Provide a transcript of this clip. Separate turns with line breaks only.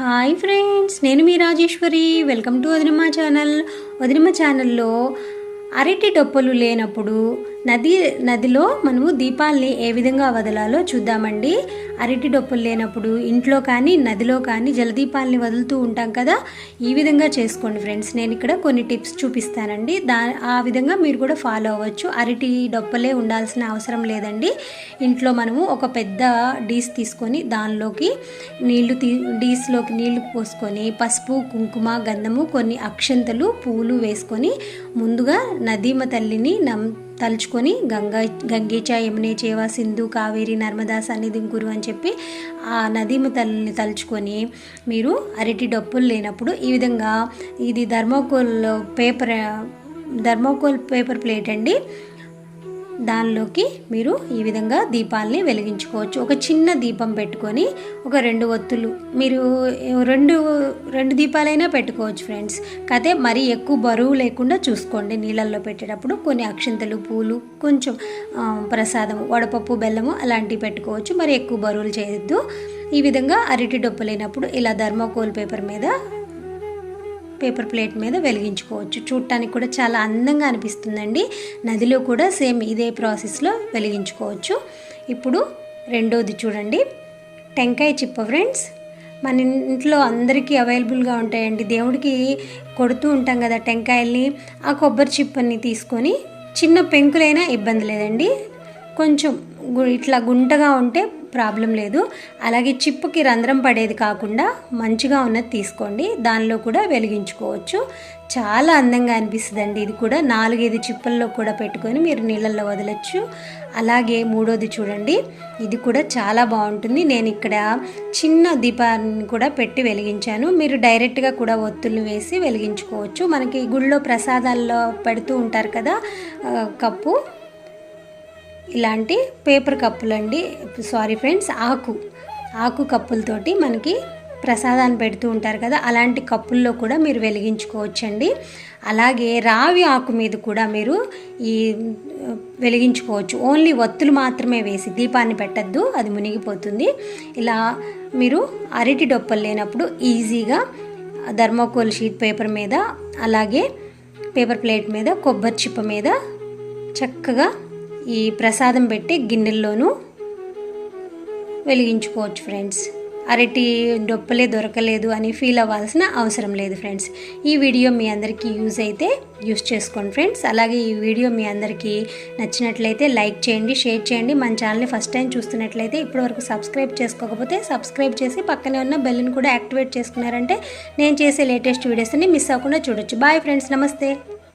Hi friends నేను మీ Rajeshwari. Welcome to Vadinamma channel. Vadinamma ఛానల్లో అరటి డొప్పలు లేనప్పుడు నది నదిలో మనము దీపాల్ని ఏ విధంగా వదలాలో చూద్దామండి. అరటి డొప్పలు లేనప్పుడు ఇంట్లో కానీ నదిలో కానీ జలదీపాలని వదులుతూ ఉంటాం కదా. ఈ విధంగా చేసుకోండి ఫ్రెండ్స్. నేను ఇక్కడ కొన్ని టిప్స్ చూపిస్తానండి. దా ఆ విధంగా మీరు కూడా ఫాలో అవ్వచ్చు. అరటి డొప్పలే ఉండాల్సిన అవసరం లేదండి. ఇంట్లో మనము ఒక పెద్ద డీస్ తీసుకొని దానిలోకి నీళ్ళు తీ డీస్లోకి నీళ్ళు పోసుకొని పసుపు కుంకుమ గంధము కొన్ని అక్షంతలు పూలు వేసుకొని ముందుగా నదీమ తల్లిని నమ్ తలుచుకొని గంగా గంగేచ యమునే చేవ సింధు కావేరి నర్మదా సన్నిధి గురు అని చెప్పి ఆ నదీమ తల్లిని తలుచుకొని మీరు అరటి డొప్పులు లేనప్పుడు ఈ విధంగా ఇది thermocol paper thermocol paper plate అండి. దానిలోకి మీరు ఈ విధంగా దీపాలని వెలిగించుకోవచ్చు. ఒక చిన్న దీపం పెట్టుకొని ఒక రెండు ఒత్తులు మీరు రెండు రెండు దీపాలైనా పెట్టుకోవచ్చు ఫ్రెండ్స్. కాకపోతే మరీ ఎక్కువ బరువు లేకుండా చూసుకోండి నీళ్ళల్లో పెట్టేటప్పుడు. కొన్ని అక్షింతలు పూలు కొంచెం ప్రసాదం వడపప్పు బెల్లము అలాంటివి పెట్టుకోవచ్చు. మరి ఎక్కువ బరువులు చేయొద్దు. ఈ విధంగా అరటి డొప్పలేనప్పుడు ఇలా ధర్మకోల్ పేపర్ మీద పేపర్ ప్లేట్ మీద వెలిగించుకోవచ్చు. చూడటానికి కూడా చాలా అందంగా అనిపిస్తుందండి. నదిలో కూడా సేమ్ ఇదే ప్రాసెస్లో వెలిగించుకోవచ్చు. ఇప్పుడు రెండోది చూడండి. టెంకాయ చిప్ప ఫ్రెండ్స్ మన ఇంట్లో అందరికీ అవైలబుల్గా ఉంటాయండి. దేవుడికి కొడుతూ ఉంటాం కదా టెంకాయల్ని ఆ కొబ్బరి చిప్పని తీసుకొని చిన్న పెంకులైనా ఇబ్బంది లేదండి. కొంచెం గు- ఇట్లా గుంటగా ఉంటే ప్రాబ్లం లేదు. అలాగే చిప్పుకి రంధ్రం పడేది కాకుండా మంచిగా ఉన్నది తీసుకోండి. దానిలో కూడా వెలిగించుకోవచ్చు. చాలా అందంగా అనిపిస్తుందండి. ఇది కూడా నాలుగైదు చిప్పల్లో కూడా పెట్టుకొని మీరు నీళ్ళల్లో వదలచ్చు. అలాగే మూడోది చూడండి. ఇది కూడా చాలా బాగుంటుంది. నేను ఇక్కడ చిన్న దీపాన్ని కూడా పెట్టి వెలిగించాను. మీరు డైరెక్ట్గా కూడా ఒత్తుల్ని వేసి వెలిగించుకోవచ్చు. మనకి గుళ్ళో ప్రసాదాల్లో పెడుతూ ఉంటారు కదా కప్పు. ఇలాంటి పేపర్ కప్పులండి. సారీ ఫ్రెండ్స్ ఆకు. ఆకు కప్పులతోటి మనకి ప్రసాదాన్ని పెడుతూ ఉంటారు కదా అలాంటి కప్పుల్లో కూడా మీరు వెలిగించుకోవచ్చండి. అలాగే రావి ఆకు మీద కూడా మీరు ఈ వెలిగించుకోవచ్చు. ఓన్లీ ఒత్తులు మాత్రమే వేసి దీపాన్ని పెట్టద్దు అది మునిగిపోతుంది. ఇలా మీరు అరటి డొప్పలు లేనప్పుడు ఈజీగా ధర్మోకోల్ షీట్ పేపర్ మీద అలాగే పేపర్ ప్లేట్ మీద కొబ్బరి చిప్ప మీద చక్కగా ఈ ప్రసాదం పెట్టి గిన్నెల్లోనూ వెలిగించుకోవచ్చు ఫ్రెండ్స్. అరటి డొప్పలే దొరకలేదు అని ఫీల్ అవ్వాల్సిన అవసరం లేదు ఫ్రెండ్స్. ఈ వీడియో మీ అందరికీ యూజ్ అయితే యూస్ చేసుకోండి ఫ్రెండ్స్. అలాగే ఈ వీడియో మీ అందరికీ నచ్చినట్లయితే లైక్ చేయండి షేర్ చేయండి. మన ఛానల్ని ఫస్ట్ టైం చూస్తున్నట్లయితే ఇప్పటివరకు సబ్స్క్రైబ్ చేసుకోకపోతే సబ్స్క్రైబ్ చేసి పక్కనే ఉన్న బెల్ని కూడా యాక్టివేట్ చేసుకున్నారంటే నేను చేసే లేటెస్ట్ వీడియోస్ని మిస్ అవ్వకుండా చూడొచ్చు. బాయ్ ఫ్రెండ్స్ నమస్తే.